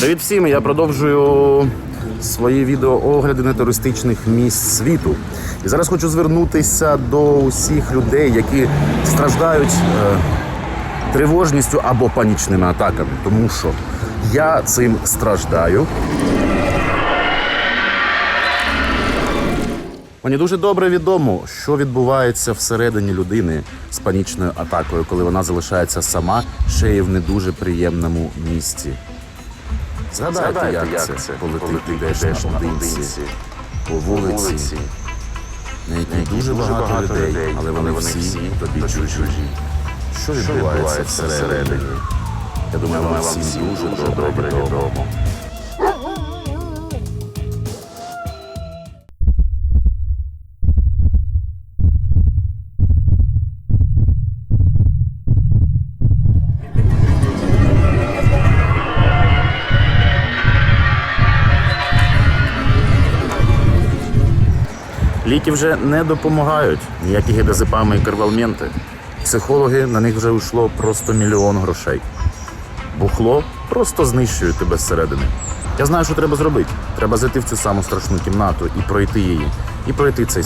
Привіт всім! Я продовжую свої відеоогляди на туристичних місць світу. І зараз хочу звернутися до усіх людей, які страждають е, тривожністю або панічними атаками. Тому що я цим страждаю. Мені дуже добре відомо, що відбувається всередині людини з панічною атакою, коли вона залишається сама ще й в не дуже приємному місці. Згадайте, Згадайте, як, це, коли, ти йдеш наодинці по вулиці, на якій дуже багато людей, але вони всі тобі чужі. Що відбувається всередині? Я думаю, вам всім дуже добре відомо. Ліки вже не допомагають, ніякі гідозепами і карвалменти. Психологи на них вже йшло просто мільйон грошей. Бухло просто знищує тебе зсередини. Я знаю, що треба зробити. Треба зайти в цю саму страшну кімнату і пройти її. І пройти цей.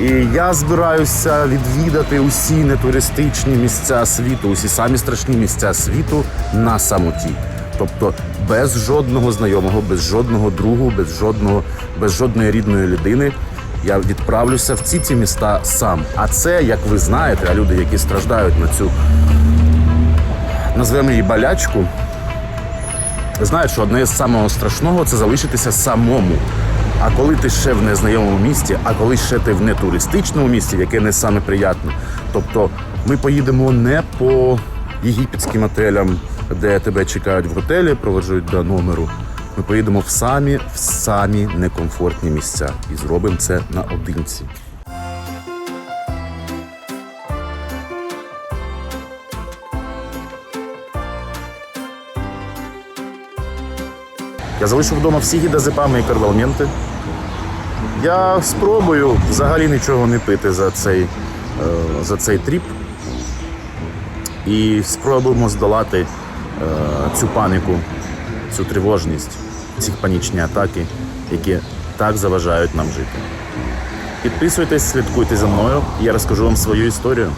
І я збираюся відвідати усі нетуристичні місця світу, усі самі страшні місця світу на самоті. Тобто без жодного знайомого, без жодного другу, без жодного, без жодної рідної людини. Я відправлюся в ці ці міста сам. А це, як ви знаєте, а люди, які страждають на цю назвемо її болячку, знають, що одне з самого страшного це залишитися самому. А коли ти ще в незнайомому місті, а коли ще ти в нетуристичному місті, яке не саме приємне. Тобто ми поїдемо не по єгипетським отелям, де тебе чекають в готелі, проведжують до номеру. Ми поїдемо в самі, в самі некомфортні місця і зробимо це наодинці. Я залишив вдома всі гідозепами і карвалменти. Я спробую взагалі нічого не пити за цей, е, за цей тріп. І спробуємо здолати цю паніку, цю тривожність, ці панічні атаки, які так заважають нам жити. Підписуйтесь, слідкуйте за мною, я розкажу вам свою історію.